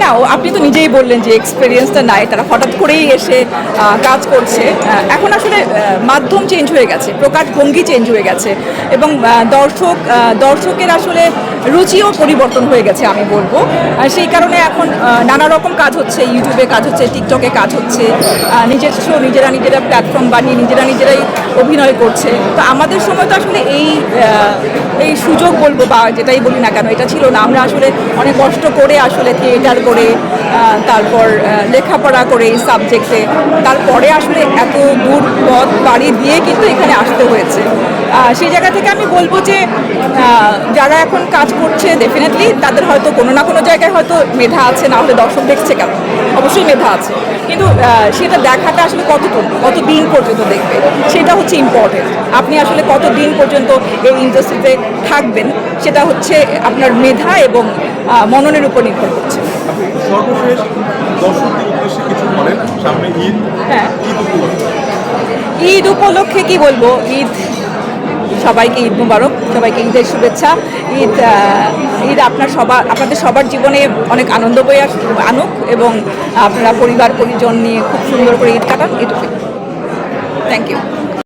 না আপনি তো নিজেই বললেন যে এক্সপিরিয়েন্সটা নাই তারা হঠাৎ করেই এসে কাজ করছে। এখন আসলে মাধ্যম চেঞ্জ হয়ে গেছে প্রকাশ ভঙ্গি চেঞ্জ হয়ে গেছে এবং দর্শক দর্শকের আসলে রুচিও পরিবর্তন হয়ে গেছে আমি বলব। সেই কারণে এখন নানা রকম কাজ হচ্ছে ইউটিউবে কাজ হচ্ছে টিকটকে কাজ হচ্ছে আহ, নিজস্ব নিজেরা নিজেরা প্ল্যাটফর্ম বানিয়ে নিজেরা নিজেরাই অভিনয় করছে। তো আমাদের সময় তো আসলে এই এই সুযোগ বলব বা যেটাই বলি না কেন, এটা ছিল না। আমরা আসলে অনেক কষ্ট করে আসলে থিয়েটার করে তারপর লেখাপড়া করে এই সাবজেক্টে তারপরে আসলে এত দূর পথ বাড়ি দিয়ে কিন্তু এখানে আসতে হয়েছে। সেই জায়গা থেকে আমি বলব যে যারা এখন কাজ করছে ডেফিনেটলি তাদের হয়তো কোনো না কোনো জায়গায় হয়তো মেধা আছে না হলে দর্শক দেখছে কেন? অবশ্যই মেধা আছে। কিন্তু সেটা দেখাটা আসলে কতটুকু কত দিন পর্যন্ত দেখবে? সেটা হচ্ছে ইম্পর্টেন্ট আপনি আসলে কত দিন পর্যন্ত এই ইন্ডাস্ট্রিতে থাকবেন সেটা হচ্ছে আপনার মেধা এবং মননের উপর নির্ভর করছে। সর্বশেষ দর্শকদের উদ্দেশ্যে কিছু বলেন সামনে ঈদ হ্যাঁ। ঈদ উপলক্ষে। ঈদ উপলক্ষে কি বলব? ঈদ সবাইকে ঈদ মুবারক, সবাইকে ঈদের শুভেচ্ছা। ঈদ ঈদ আপনার সবার আপনাদের সবার জীবনে অনেক আনন্দ বয়ে আনুক এবং আপনারা পরিবার, পরিজন নিয়ে খুব সুন্দর করে ঈদ কাটান। এটুকুই। Thank you